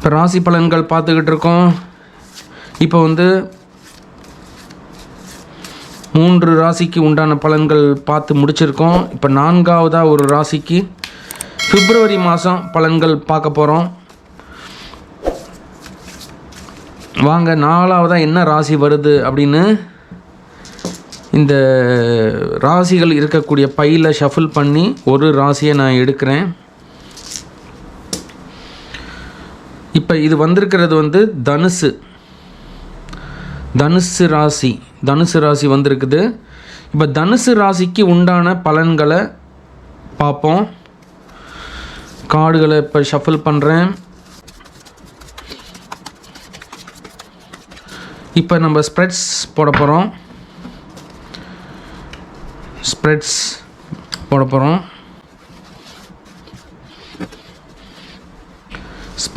இப்போ ராசி பலன்கள் பார்த்துக்கிட்டு இருக்கோம் இப்போ வந்து மூன்று ராசிக்கு உண்டான பலன்கள் பார்த்து முடிச்சிருக்கோம். இப்போ நான்காவதாக ஒரு ராசிக்கு பிப்ரவரி மாதம் பலன்கள் பார்க்க போகிறோம் வாங்க நாலாவதாக என்ன ராசி வருது அப்படின்னு இந்த ராசிகள் இருக்கக்கூடிய பையில் ஷஃபில் பண்ணி ஒரு ராசியை நான் எடுக்கிறேன். இப்போ இது வந்திருக்கிறது வந்து தனுசு. தனுசு ராசி. தனுசு ராசி வந்திருக்குது. இப்போ தனுசு ராசிக்கு உண்டான பலன்களை பார்ப்போம் கார்டுகளை இப்போ ஷஃபில் பண்ணுறேன் இப்போ நம்ம ஸ்ப்ரெட்ஸ் போட போகிறோம் ஸ்ப்ரெட்ஸ் போட போகிறோம்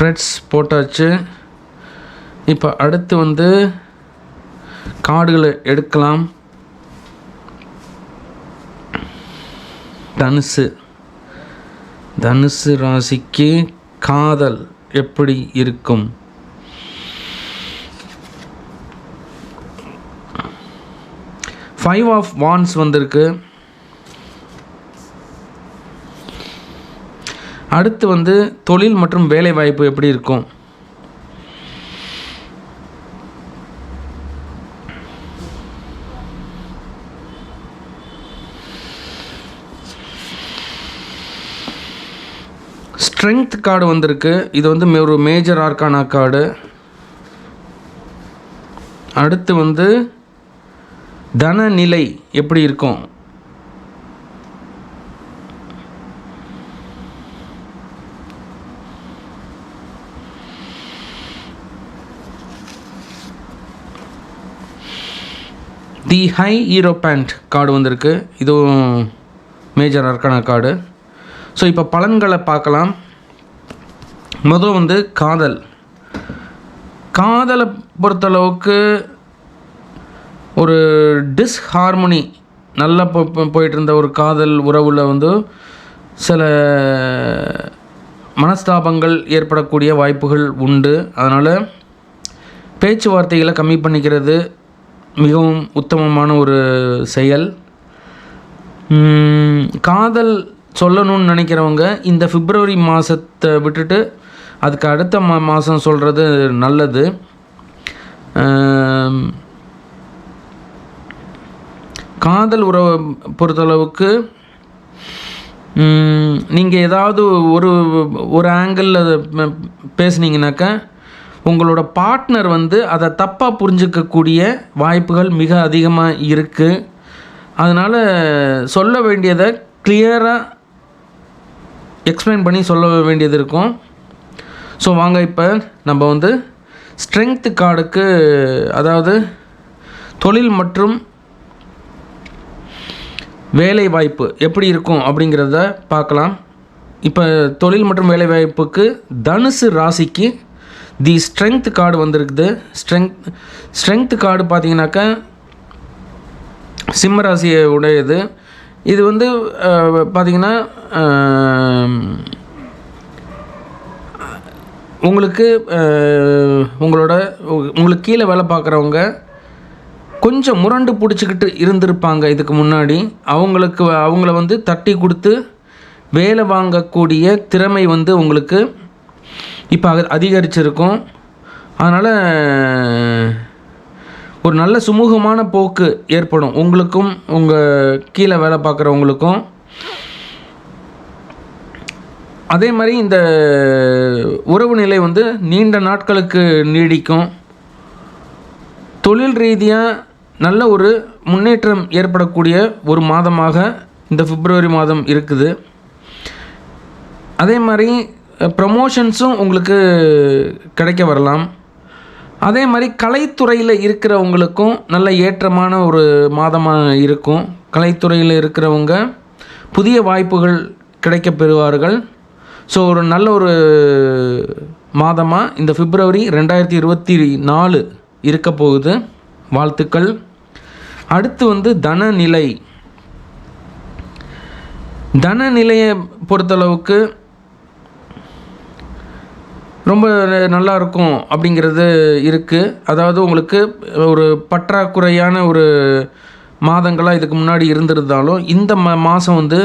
ஸ்ப்ரெட்ஸ் போட்டாச்சு. இப்போ அடுத்து வந்து கார்டுகளை எடுக்கலாம். தனுசு. தனுசு ராசிக்கு காதல் எப்படி இருக்கும்? ஃபைவ் ஆஃப் வான்ஸ் வந்திருக்கு. அடுத்து வந்து தொழில் மற்றும் வேலை வாய்ப்பு எப்படி இருக்கும்? ஸ்ட்ரென்த் கார்டு வந்திருக்கு. இது வந்து மே- ஒரு மேஜர் ஆர்கானா கார்டு. அடுத்து வந்து தனநிலை எப்படி இருக்கும்? The hierophant card வந்திருக்கு. இதுவும் மேஜர் அர்க்கான கார்டு ஸோ இப்போ பலன்களை பார்க்கலாம். முதல் வந்து காதல். காதலை பொறுத்தளவுக்கு ஒரு டிஸ்ஹார்மனி நல்லா போ போ- போயிட்டு இருந்த ஒரு காதல் உறவில் வந்து சில மனஸ்தாபங்கள் ஏற்படக்கூடிய வாய்ப்புகள் உண்டு. அதனால் பேச்சுவார்த்தைகளை கம்மி பண்ணிக்கிறது மிகவும் உத்தமமான ஒரு செயல். காதல் சொல்லணும்னு நினைக்கிறவங்க இந்த பிப்ரவரி மாதத்தை விட்டுட்டு அதுக்கு அடுத்த மா மாதம் சொல்கிறது நல்லது. காதல் உறவை பொறுத்தளவுக்கு நீங்கள் ஏதாவது ஒரு ஒரு ஆங்கிளில் பேசுனீங்கனாக்கா உங்களோட பார்ட்னர் வந்து அதை தப்பாக புரிஞ்சிக்கக்கூடிய வாய்ப்புகள் மிக அதிகமாக இருக்குது அதனால் சொல்ல வேண்டியதை கிளியராக எக்ஸ்பிளைன் பண்ணி சொல்ல வேண்டியது இருக்கும். ஸோ வாங்க இப்போ நம்ம வந்து ஸ்ட்ரென்த்து கார்டுக்கு அதாவது தொழில் மற்றும் வேலை வாய்ப்பு எப்படி இருக்கும் அப்படிங்கிறத பார்க்கலாம். இப்போ தொழில் மற்றும் வேலை வாய்ப்புக்கு தனுசு ராசிக்கு தி ஸ்ட்ரென்த் கார்டு வந்திருக்குது. ஸ்ட்ரென்த் ஸ்ட்ரென்த் கார்டு பார்த்தீங்கன்னாக்கா சிம்ம ராசியை உடையது. இது வந்து பார்த்திங்கன்னா பார்த்தீங்கன்னா உங்களுக்கு உங்களோட உங்களுக்கு கீழே வேலை பார்க்குறவங்க கொஞ்சம் முரண்டு பிடிச்சிக்கிட்டு இருந்திருப்பாங்க இதுக்கு முன்னாடி. அவங்களுக்கு அவங்கள வந்து தட்டி கொடுத்து வேலை வாங்கக்கூடிய திறமை வந்து உங்களுக்கு இப்போ அக- அதிகரிச்சிருக்கும். அதனால் ஒரு நல்ல சுமூகமான போக்கு ஏற்படும். உங்களுக்கும் உங்கள் கீழே வேலை பார்க்குறவங்களுக்கும். அதே மாதிரி இந்த உறவு நிலை வந்து நீண்ட நாட்களுக்கு நீடிக்கும். தொழில் ரீதியாக நல்ல ஒரு முன்னேற்றம் ஏற்படக்கூடிய ஒரு மாதமாக இந்த பிப்ரவரி மாதம் இருக்குது. அதே மாதிரி ப்ரமோஷன்ஸும் உங்களுக்கு கிடைக்க வரலாம். அதே மாதிரி கலைத்துறையில் இருக்கிறவங்களுக்கும் நல்ல ஏற்றமான ஒரு மாதமாக இருக்கும். கலைத்துறையில் இருக்கிறவங்க புதிய வாய்ப்புகள் கிடைக்க பெறுவார்கள். ஸோ ஒரு நல்ல ஒரு மாதமாக இந்த பிப்ரவரி ரெண்டாயிரத்தி இருபத்தி நாலு இருக்க போகுது. வாழ்த்துக்கள். அடுத்து வந்து தனநிலை. தனநிலையை பொறுத்தளவுக்கு ரொம்ப நல்லா இருக்கும் அப்படிங்கிறது இருக்குது அதாவது உங்களுக்கு ஒரு பற்றாக்குறையான ஒரு மாதங்களாக இதுக்கு முன்னாடி இருந்திருந்தாலும் இந்த ம மாதம் வந்து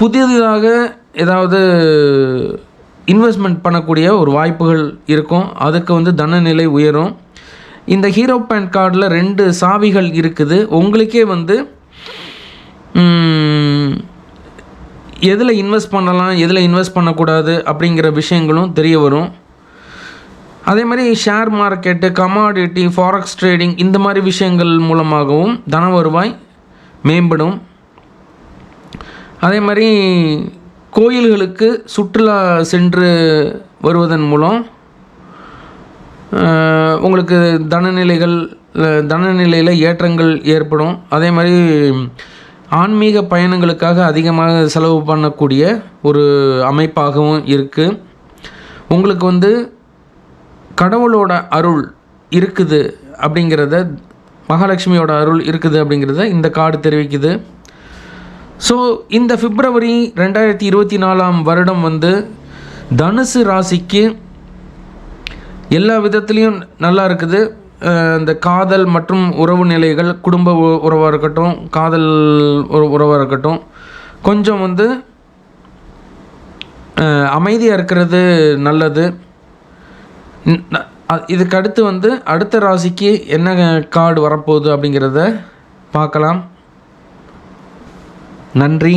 புதிதாக ஏதாவது இன்வெஸ்ட்மெண்ட் பண்ணக்கூடிய ஒரு வாய்ப்புகள் இருக்கும். அதுக்கு வந்து தனநிலை உயரும். இந்த ஹீரோ பேன் கார்டில் ரெண்டு சாவிகள் இருக்குது. உங்களுக்கே வந்து எதில் இன்வெஸ்ட் பண்ணலாம் எதில் இன்வெஸ்ட் பண்ணக்கூடாது அப்படிங்கிற விஷயங்களும் தெரிய வரும். அதே மாதிரி share market commodity forex trading இந்த மாதிரி விஷயங்கள் மூலமாகவும் தன வருவாய் மேம்படும். அதே மாதிரி கோயில்களுக்கு சுற்றுலா சென்று வருவதன் மூலம் உங்களுக்கு தனநிலைகள் தனநிலையில் ஏற்றங்கள் ஏற்படும். அதே மாதிரி ஆன்மீக பயணங்களுக்காக அதிகமாக செலவு பண்ணக்கூடிய ஒரு அமைப்பாகவும் இருக்குது உங்களுக்கு வந்து கடவுளோட அருள் இருக்குது அப்படிங்கிறத மகாலட்சுமியோட அருள் இருக்குது அப்படிங்கிறத இந்த கார்டு தெரிவிக்குது. ஸோ இந்த பிப்ரவரி ரெண்டாயிரத்தி இருபத்தி நாலாம் வருடம் வந்து தனுசு ராசிக்கு எல்லா விதத்துலேயும் நல்லா இருக்குது. இந்த காதல் மற்றும் உறவு நிலைகள் குடும்ப உ- உறவாக இருக்கட்டும் காதல் உறவாக இருக்கட்டும் கொஞ்சம் வந்து அமைதியாக இருக்கிறது நல்லது. இதுக்கு அடுத்து வந்து அடுத்த ராசிக்கு என்ன கார்டு வரப்போகுது அப்படிங்கிறத பார்க்கலாம். நன்றி.